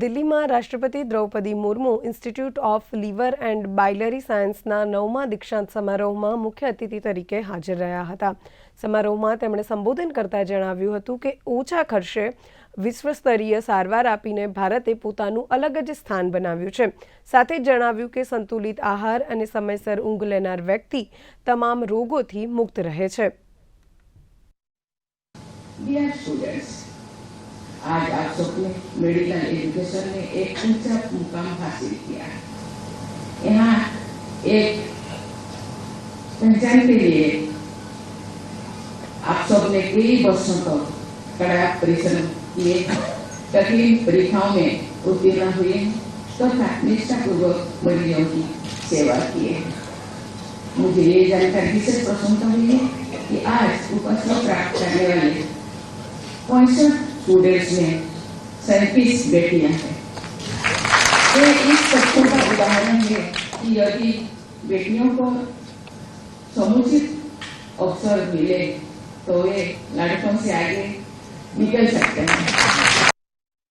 દિલ્હીમાં રાષ્ટ્રપતિ Droupadi Murmu institute of liver and biliary સાયન્સના નવમા દીક્ષાંત સમારોહમાં મુખ્ય અતિથિ તરીકે હાજર રહ્યા હતા. સમારોહમાં તેમણે સંબોધન કરતાં જણાવ્યું હતું કે ઓછા ખર્ચે વિશ્વસ્તરીય સારવાર આપીને ભારતે પોતાનું અલગ જ સ્થાન બનાવ્યું છે. સાથે જણાવ્યું કે સંતુલિત આહાર અને સમયસર ઊંઘ લેનાર વ્યક્તિ તમામ રોગોથી મુક્ત રહે છે. Dear students, सबने मेडिकल एजुकेशन में एक ऊँचा मुकाम हासिल किया यहाँ एक पहचान के लिए आप सबने कई वर्षों तक कड़ा परिश्रम किए कठिन परीक्षाओं में उत्तीर्ण हुए तथा तो निष्ठापूर्वक मरीजों की सेवा किए मुझे ये जानकर विशेष प्रसन्नता हुई है कि आज उपस्थित प्राप्त करने वाले पैंसठ स्टूडेंट्स में सैंतीस बेटियाँ हैं। ये इस तथ्य का उदाहरण है कि यदि बेटियों को समुचित अवसर मिले तो वे लड़कों से आगे निकल सकते हैं।